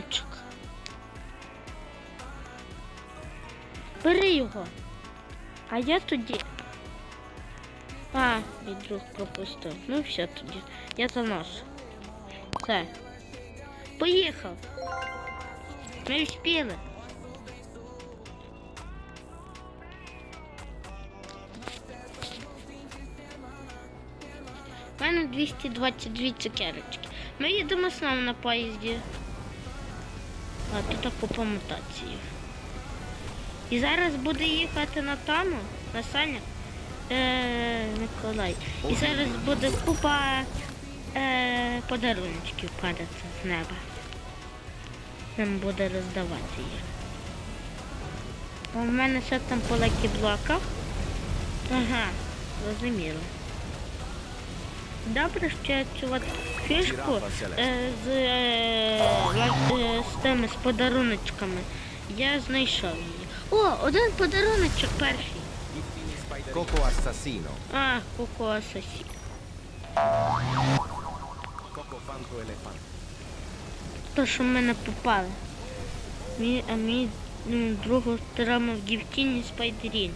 подаруночок. Бери його. А я тоді. А, мій друг пропустив. Ну все тоді. Я заношу. Все. Поїхав. Ми вспіли. У мене 222 цукерочки. Ми їдемо знову на поїзді. А тут купа мутації. І зараз буде їхати на тому, на Саня. Е, Миколай. І зараз буде купа е, подаруночків падати з неба. Нам буде роздавати їх. В мене ще там по лакі блоках. Ага, зрозуміло. Добре, що я от фішку е, з, е, е, з тими з подаруночками. Я знайшов її. О, один подаруночок перший. Coco assassino. А, коко асасі. Coco fanto elefante. То, що в мене попали. Мій, а мій м, друг отримав гіфтіні спайдерін.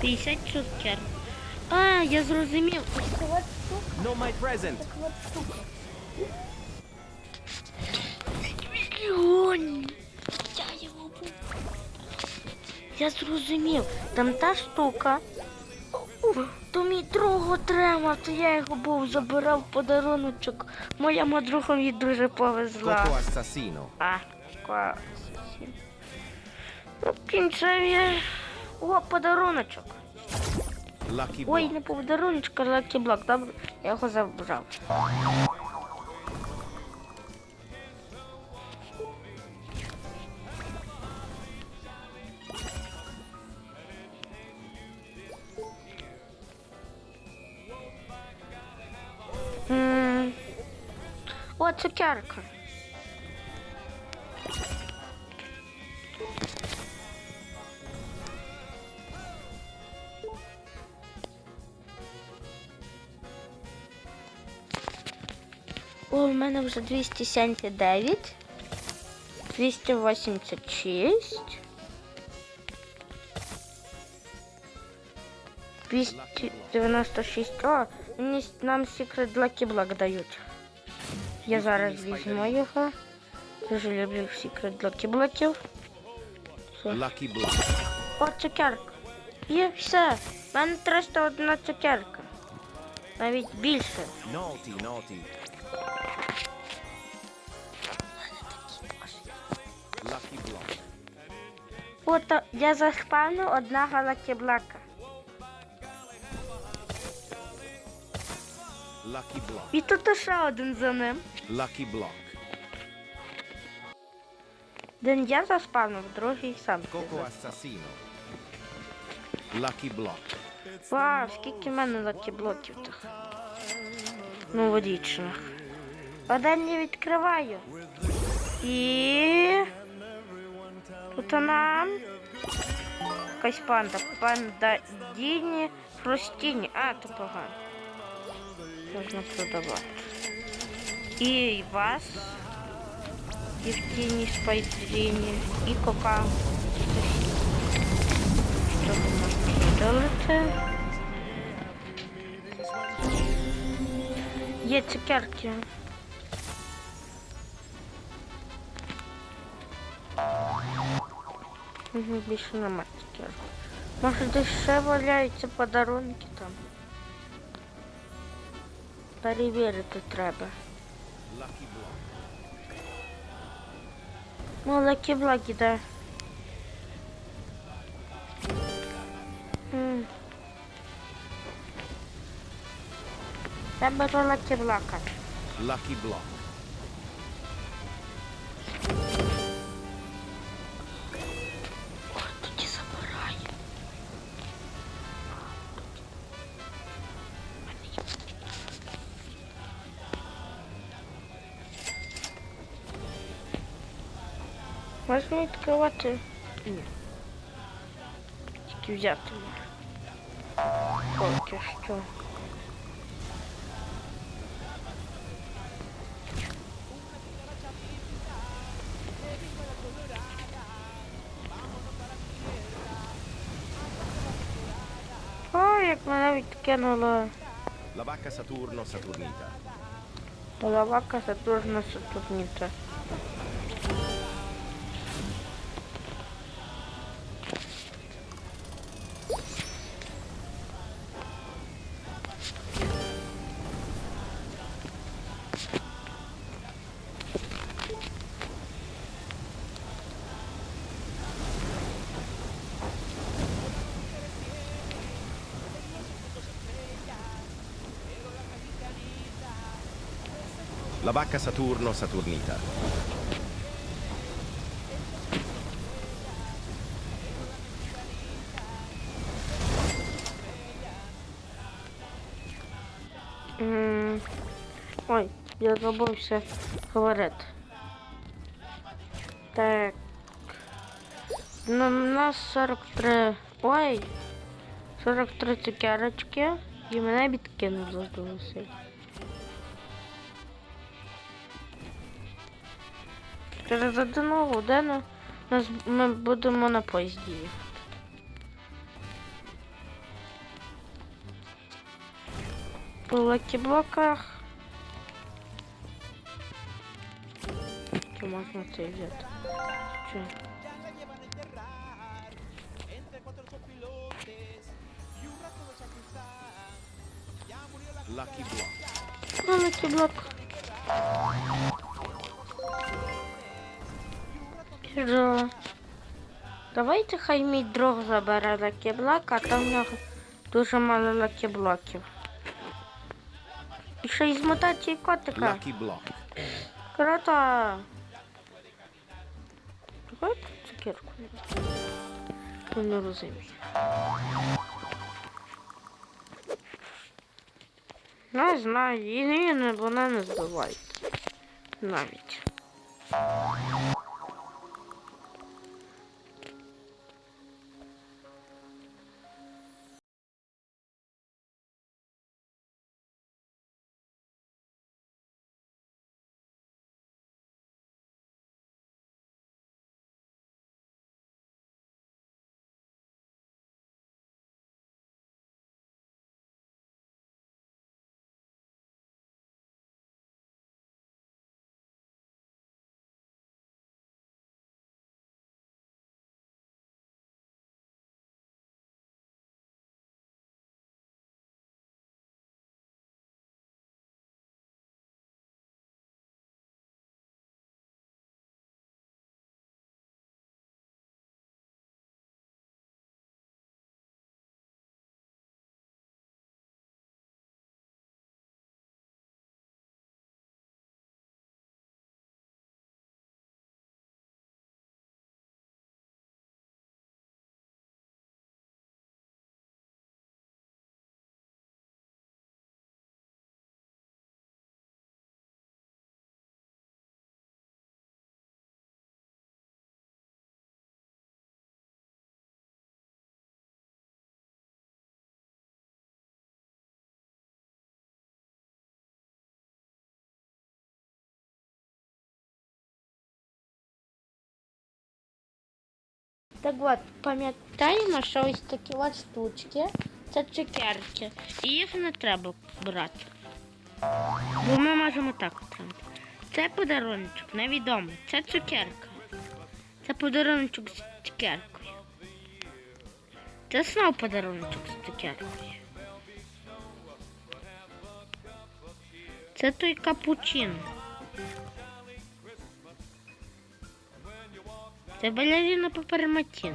50 цукер. А, я зрозумів. От штука. No my present. От штука. Мільйон. Я його був. Я зрозумів. Там та штука. То мій друг отримав, то я його був, забирав подаруночок. Моєму другові дуже повезла. Coco assassino. А, клас. Ну, кінцеві. О, подаруночок. Ой, не подаруночок, а лакі блок. Добре, я його забрав. О, цукерка. мене вже 279, 286, 296. О, мені с- нам секрет Lucky Block дають. Я зараз візьму його. Дуже люблю секрет Lucky Blockів. Все. Lucky block. О, цукерка. І все. В мене 301 цукерка. Навіть більше. Naughty, naughty. От я лакіблака. Lucky block. І тут ще один за ним. Lucky block. Один я заспавнив, другий сам. Coco assassino. Lucky block. Вау, скільки в мене лакіблоків тих. Ну, водічних. Один не відкриваю. І. Тут нам. Якась панда. Панда Діні Фростіні. А, то погано. Можна продавати. І вас. І в тіні спайдеріні. І кока. Що можна продавати? Є цукерки. Угу, більше нема цукерок. Може десь ще валяються подарунки там. Перевірити треба. Lucky block. Ну, лакі блаки, да. М. Я беру лакі блака. Lucky block. Masz mi tylko łaty? Nie. Jakie wzięty O, jeszcze. O, jak ma nawet kianola. No. La vacca Saturno Saturnita. La vacca Saturno Saturnita. La vacca Saturno Saturnita. Я забувся говорити. Так. Ну, у нас 43. Ой! 43 цукерочки. І мене відкинуло сильно. Через одну годину нас, ми будемо на поїзді. їхати. По лакі-блоках. Y un rato de sacristán. Ya murió la Lucky Block. Ну. Що? Давайте хай мій друг забере лакі-блок, а там в нього дуже мало лакі-блоків. І ще й з котика. Lucky. Круто. Давай цукерку. Я не розумію. Не знаю, вона не збивається Навіть. Так от, пам'ятаємо, що ось такі от штучки це цукерки. І їх не треба брати. Бо ми можемо так отримати. Це подарунок, невідомо. Це цукерка. Це подарунок з цукеркою. Це знов подарунок з цукеркою. Це той капучино. Це балерина Паперматіна.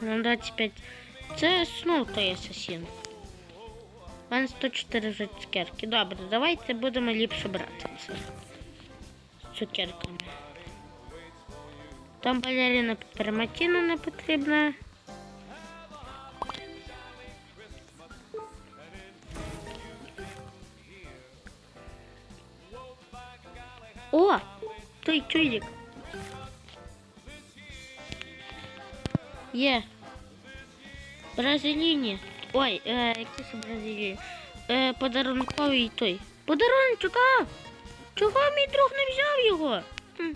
Ну, 25. Це знов той асасін. У мене 104 вже цукерки. Добре, давайте будемо ліпше брати це. З цукерками. Там балерина Паперматіна не потрібна. О! Той чудик. Є. Бразиліні. Ой, е, які це Бразилії? Е, подарунковий той. Подарунчик, а! Чого мій друг не взяв його? Хм.